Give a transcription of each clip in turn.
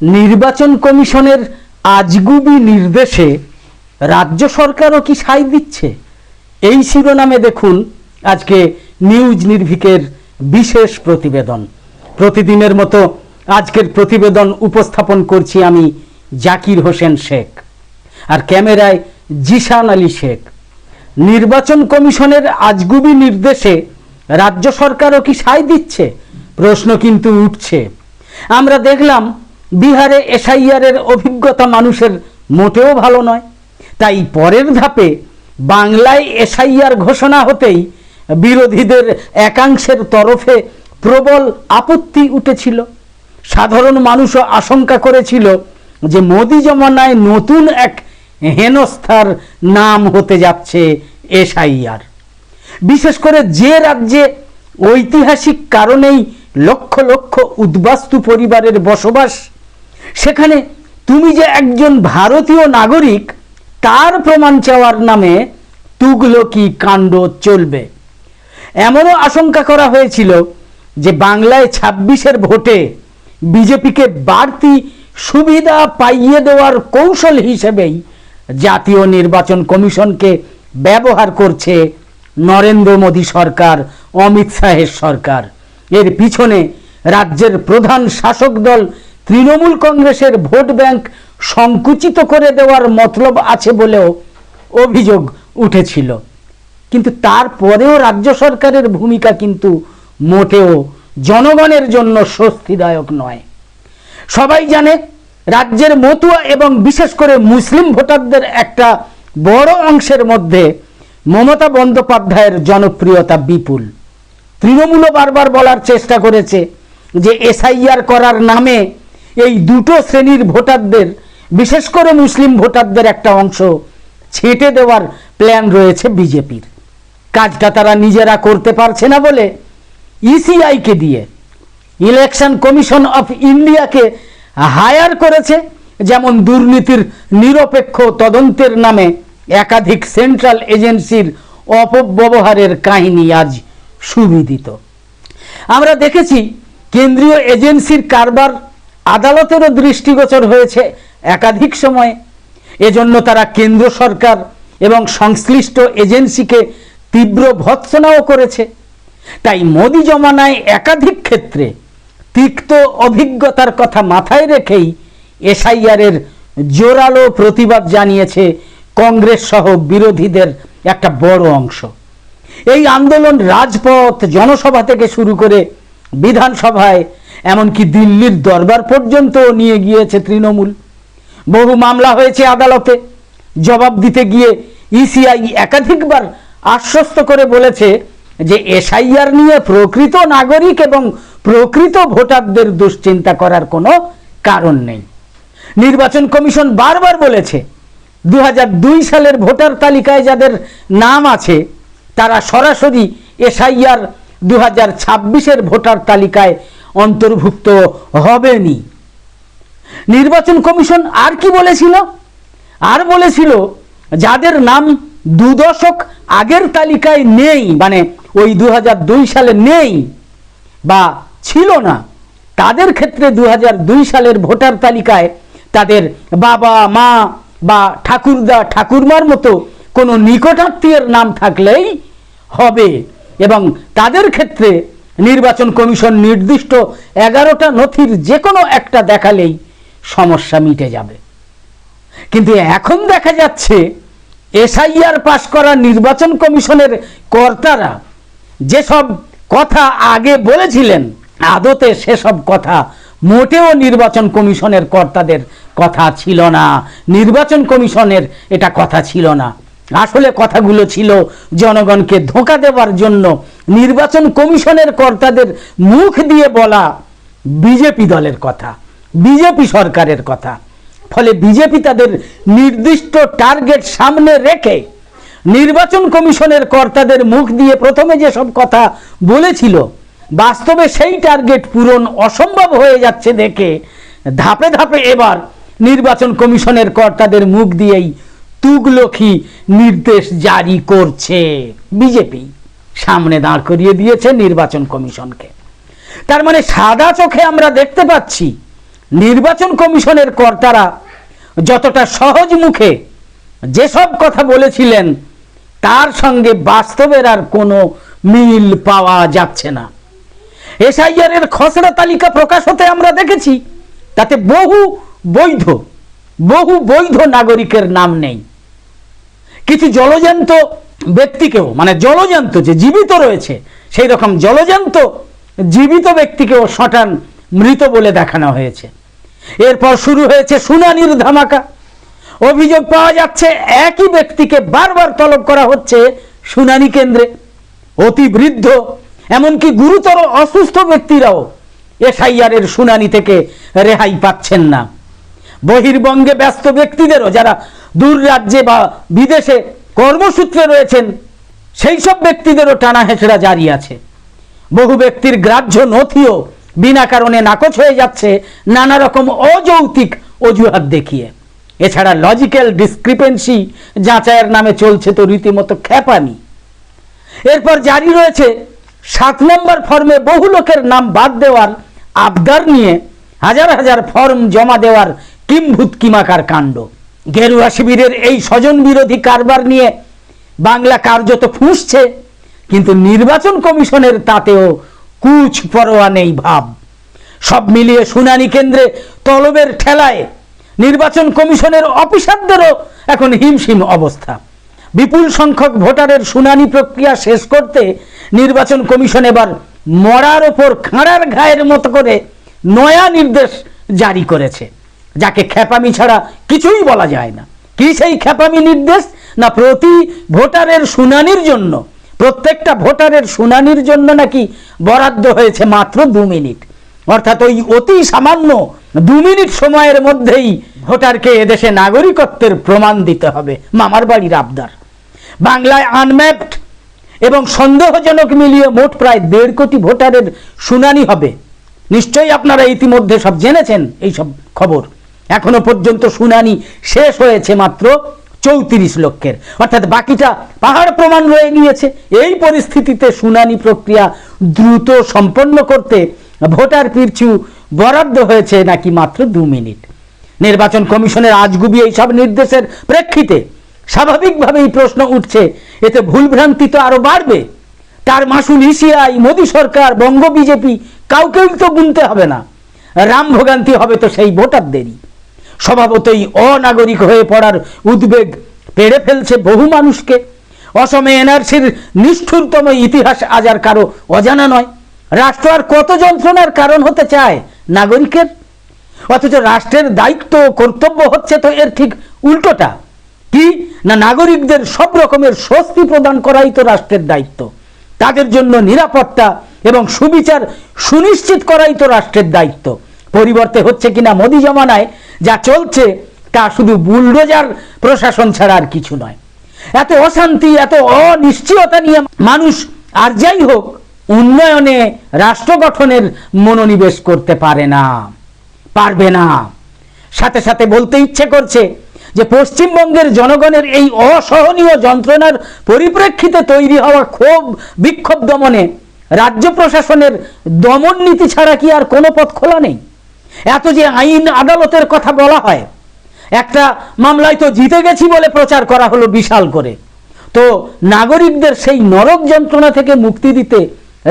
নির্বাচন কমিশনের আজগুবি নির্দেশে রাজ্য সরকারও কি সাই দিচ্ছে? এই শিরোনামে দেখুন আজকে নিউজ নির্ভিকের বিশেষ প্রতিবেদন। প্রতিদিনের মতো আজকের প্রতিবেদন উপস্থাপন করছি আমি জাকির হোসেন শেখ আর ক্যামেরায় জিশান আলী শেখ। নির্বাচন কমিশনের আজগুবি নির্দেশে রাজ্য সরকারও কি সায় দিচ্ছে? প্রশ্ন কিন্তু উঠছে। আমরা দেখলাম বিহারে এসআইআরের অভিজ্ঞতা মানুষের মোটেও ভালো নয়। তাই পরের ধাপে বাংলায় এসআইআর ঘোষণা হতেই বিরোধীদের একাংশের তরফে প্রবল আপত্তি উঠেছিল। সাধারণ মানুষও আশঙ্কা করেছিল যে মোদি জমানায় নতুন এক হেনস্থার নাম হতে যাচ্ছে এসআইআর। বিশেষ করে যে রাজ্যে ঐতিহাসিক কারণেই লক্ষ লক্ষ উদ্বাস্তু পরিবারের বসবাস সেখানে তুমি যে একজন ভারতীয় নাগরিক, তার প্রমাণ চাওয়ার নামে তুগলকি কাণ্ড চলবে। এমনও আশঙ্কা করা হয়েছিল যে বাংলায় ছাব্বিশের ভোটে বিজেপিকে বাড়তি সুবিধা পাইয়ে দেওয়ার কৌশল হিসেবেই জাতীয় নির্বাচন কমিশনকে ব্যবহার করছে নরেন্দ্র মোদী সরকার, অমিত শাহের সরকার। এর পিছনে রাজ্যের প্রধান শাসক দল তৃণমূল কংগ্রেসের ভোট ব্যাংক সংকুচিত করে দেওয়ার মতলব আছে বলেও অভিযোগ উঠেছিল। কিন্তু তারপরেও রাজ্য সরকারের ভূমিকা কিন্তু মোটেও জনগণের জন্য স্বস্তিদায়ক নয়। সবাই জানে, রাজ্যের মতুয়া এবং বিশেষ করে মুসলিম ভোটারদের একটা বড় অংশের মধ্যে মমতা বন্দ্যোপাধ্যায়ের জনপ্রিয়তা বিপুল। তৃণমূলও বারবার বলার চেষ্টা করেছে যে এসআইআর করার নামে এই দুটো শ্রেণির ভোটারদের, বিশেষ করে মুসলিম ভোটারদের একটা অংশ, ছেটে দেওয়ার প্ল্যান রয়েছে বিজেপির। কাজটা তারা নিজেরা করতে পারছে না বলে ইসিআইকে দিয়ে ইলেকশন কমিশন অফ ইন্ডিয়াকে হায়ার করেছে, যেমন দুর্নীতির নিরপেক্ষ তদন্তের নামে একাধিক সেন্ট্রাল এজেন্সির অপব্যবহারের কাহিনী আজ সুবিদিত। আমরা দেখেছি কেন্দ্রীয় এজেন্সির কারবার আদালতেরও দৃষ্টিগোচর হয়েছে একাধিক সময়ে। এজন্য তারা কেন্দ্র সরকার এবং সংশ্লিষ্ট এজেন্সিকে তীব্র ভৎসনাও করেছে। তাই মোদি জমানায় একাধিক ক্ষেত্রে তিক্ত অভিজ্ঞতার কথা মাথায় রেখেই এসআইআরের জোরালো প্রতিবাদ জানিয়েছে কংগ্রেস সহ বিরোধীদের একটা বড় অংশ। এই আন্দোলন রাজপথ, জনসভা থেকে শুরু করে বিধানসভায় এমনকি দিল্লির দরবার পর্যন্ত নিয়ে গিয়েছে তৃণমূল। বহু মামলা হয়েছে আদালতে। জবাব দিতে গিয়ে ইসিআই একাধিকবার আশ্বস্ত করে বলেছে যে এসআইআর নিয়ে প্রকৃত নাগরিক এবং প্রকৃত ভোটারদের দুশ্চিন্তা করার কোনো কারণ নেই। নির্বাচন কমিশন বারবার বলেছে দু হাজার দুই সালের ভোটার তালিকায় যাদের নাম আছে, তারা সরাসরি এসআইআর দু হাজার ছাব্বিশের ভোটার তালিকায় অন্তর্ভুক্ত হবেনি। নির্বাচন কমিশন আর কি বলেছিল? আর বলেছিল, যাদের নাম দু দশক আগের তালিকায় নেই মানে ওই দু হাজার দুই সালে নেই বা ছিল না, তাদের ক্ষেত্রে দু হাজার দুই সালের ভোটার তালিকায় তাদের বাবা, মা বা ঠাকুরদা, ঠাকুরমার মতো কোনো নিকটাত্মীয়ের নাম থাকলেই হবে এবং তাদের ক্ষেত্রে নির্বাচন কমিশন নির্দিষ্ট এগারোটা নথির যে কোনো একটা দেখালেই সমস্যা মিটে যাবে। কিন্তু এখন দেখা যাচ্ছে, এসআইআর পাশ করা নির্বাচন কমিশনের কর্তারা যেসব কথা আগে বলেছিলেন, আদতে সেসব কথা মোটেও নির্বাচন কমিশনের কর্তাদের কথা ছিল না। নির্বাচন কমিশনের এটা কথা ছিল না। আসলে কথাগুলো ছিল জনগণকে ধোঁকা দেওয়ার জন্য। নির্বাচন কমিশনের কর্তাদের মুখ দিয়ে বলা বিজেপি দলের কথা, বিজেপি সরকারের কথা। ফলে বিজেপি তাদের নির্দিষ্ট টার্গেট সামনে রেখে নির্বাচন কমিশনের কর্তাদের মুখ দিয়ে প্রথমে যেসব কথা বলেছিল, বাস্তবে সেই টার্গেট পূরণ অসম্ভব হয়ে যাচ্ছে দেখে ধাপে ধাপে এবার নির্বাচন কমিশনের কর্তাদের মুখ দিয়েই তুগলকি নির্দেশ জারি করছে। বিজেপি সামনে দাঁড় করিয়ে দিয়েছে নির্বাচন কমিশনকে। তার মানে সাদা চোখে আমরা দেখতে পাচ্ছি নির্বাচন কমিশনের কর্তারা যতটা সহজ মুখে যেসব কথা বলেছিলেন, তার সঙ্গে বাস্তবের আর কোনো মিল পাওয়া যাচ্ছে না। এসআইআর এর খসড়া তালিকা প্রকাশ হতে আমরা দেখেছি, তাতে বহু বৈধ বহু বৈধ নাগরিকের নাম নেই। কিছু জলজান্ত ব্যক্তিকেও মানে জলজান্ত যে জীবিত রয়েছে সেই রকম জলজান্ত জীবিত ব্যক্তিকেও শটান মৃত বলে দেখানো হয়েছে। এরপর শুরু হয়েছে শুনানির ধামাকা। অভিযোগ পাওয়া যাচ্ছে একই ব্যক্তিকে বারবার তলব করা হচ্ছে শুনানি কেন্দ্রে। অতি বৃদ্ধ, এমনকি গুরুতর অসুস্থ ব্যক্তিরাও এসআইআর এর শুনানি থেকে রেহাই পাচ্ছেন না। বহির্বঙ্গে ব্যস্ত ব্যক্তিদেরও যারা দূর রাজ্যে বা বিদেশে কর্মসূত্রে রয়েছেন, সেই সব ব্যক্তিদেরও টানা হেঁচড়া জারি আছে। বহু ব্যক্তির গ্রাহ্য নথিও বিনা কারণে নাকচ হয়ে যাচ্ছে, নানা রকম অযৌক্তিক অজুহাত দেখিয়ে। এছাড়া লজিক্যাল ডিসক্রিপেন্সি যাচাইয়ের নামে চলছে তো রীতিমতো খ্যাপানি। এরপর জারি রয়েছে সাত নম্বর ফর্মে বহু লোকের নাম বাদ দেওয়ার আবদার নিয়ে হাজার হাজার ফর্ম জমা দেওয়ার কিম্ভূত কিমাকার কাণ্ড। গেরুয়া শিবিরের এই স্বজন বিরোধী কারবার নিয়ে বাংলা কার্যত ফুঁসছে, কিন্তু নির্বাচন কমিশনের তাতেও কুচ পরোয়া নেই ভাব। সব মিলিয়ে শুনানি কেন্দ্রে তলবের ঠেলায় নির্বাচন কমিশনের অফিসারদেরও এখন হিমশিম অবস্থা। বিপুল সংখ্যক ভোটারের শুনানি প্রক্রিয়া শেষ করতে নির্বাচন কমিশন এবার মরার ওপর খাঁড়ার ঘায়ের মতো করে নয়া নির্দেশ জারি করেছে। যাকে খেপামি ছাড়া কিছুই বলা যায় না। কি সেই খেপামি নির্দেশ? না প্রতি ভোটারের শুনানির জন্য। প্রত্যেকটা ভোটারের শুনানির জন্য নাকি বরাদ্দ হয়েছে মাত্র দু মিনিট। অর্থাৎ ওই অতি সামান্য দু মিনিট সময়ের মধ্যেই ভোটারকে এদেশে নাগরিকত্বের প্রমাণ দিতে হবে। মামার বাড়ির আবদার। বাংলায় আনম্যাপড এবং সন্দেহজনক মিলিয়ে মোট প্রায় দেড় কোটি ভোটারের শুনানি হবে। নিশ্চয়ই আপনারা ইতিমধ্যে সব জেনেছেন এই সব খবর। এখনও পর্যন্ত শুনানি শেষ হয়েছে মাত্র চৌত্রিশ লক্ষের। অর্থাৎ বাকিটা পাহাড় প্রমাণ রয়ে গিয়েছে। এই পরিস্থিতিতে শুনানি প্রক্রিয়া দ্রুত সম্পন্ন করতে ভোটার পিছু বরাদ্দ হয়েছে নাকি মাত্র দু মিনিট। নির্বাচন কমিশনের আজগুবি এই সব নির্দেশের প্রেক্ষিতে স্বাভাবিকভাবেই প্রশ্ন উঠছে, এতে ভুলভ্রান্তি তো আরও বাড়বে। তার মাসুল ইসিআই, মোদী সরকার, বঙ্গ বিজেপি, কাউকেই তো গুনতে হবে না। রাম ভোগান্তি হবে তো সেই ভোটারদেরই। স্বভাবতই অনাগরিক হয়ে পড়ার উদ্বেগ পেড়ে ফেলছে বহু মানুষকে। অসমে এনআরসির নিষ্ঠুরতম ইতিহাস আজ আর কারও অজানা নয়। রাষ্ট্র আর কত যন্ত্রণার কারণ হতে চায় নাগরিকের? অথচ রাষ্ট্রের দায়িত্ব কর্তব্য হচ্ছে তো এর ঠিক উল্টোটা। কি না নাগরিকদের সব রকমের স্বস্তি প্রদান করাই তো রাষ্ট্রের দায়িত্ব? তাদের জন্য নিরাপত্তা এবং সুবিচার সুনিশ্চিত করাই তো রাষ্ট্রের দায়িত্ব। পরিবর্তে হচ্ছে কিনা মোদি জমানায় যা চলছে, তা শুধু বুলডোজার প্রশাসন ছাড়া আর কিছু নয়। এত অশান্তি, এত অনিশ্চয়তা নিয়ে মানুষ আর যাই হোক, উন্নয়নে, রাষ্ট্র গঠনের মনোনিবেশ করতে পারে না, পারবে না। সাথে সাথে বলতে ইচ্ছে করছে যে পশ্চিমবঙ্গের জনগণের এই অসহনীয় যন্ত্রণার পরিপ্রেক্ষিতে তৈরি হওয়া ক্ষোভ, বিক্ষোভ দমনে রাজ্য প্রশাসনের দমন নীতি ছাড়া কি আর কোনো পথ খোলা নেই? এত যে আইন আদালতের কথা বলা হয়, একটা মামলায় তো জিতে গেছি বলে প্রচার করা হলো বিশাল করে। তো নাগরিকদের সেই নরক যন্ত্রণা থেকে মুক্তি দিতে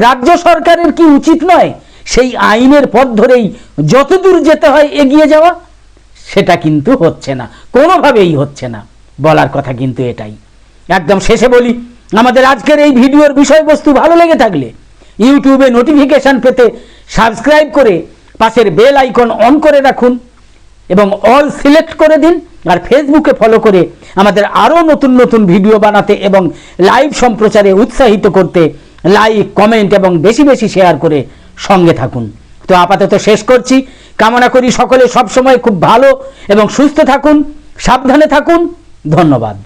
রাজ্য সরকারের কি উচিত নয়? সেই আইনের পথ ধরেই যতদূর যেতে হয় এগিয়ে যাওয়া? সেটা কিন্তু হচ্ছে না, কোনোভাবেই হচ্ছে না। বলার কথা কিন্তু এটাই। একদম শেষে বলি, আমাদের আজকের এই ভিডিওর বিষয়বস্তু ভালো লেগে থাকলে, ইউটিউবে নোটিফিকেশন পেতে সাবস্ক্রাইব করে পাশের বেল আইকন অন করে রাখুন এবং অল সিলেক্ট করে দিন আর ফেসবুকে ফলো করে আমাদের আরও নতুন নতুন ভিডিও বানাতে এবং লাইভ সম্প্রচারে উৎসাহিত করতে লাইক, কমেন্ট এবং বেশি বেশি শেয়ার করে সঙ্গে থাকুন। তো আপাতত শেষ করছি। কামনা করি সকলে সবসময় খুব ভালো এবং সুস্থ থাকুন, সাবধানে থাকুন। ধন্যবাদ।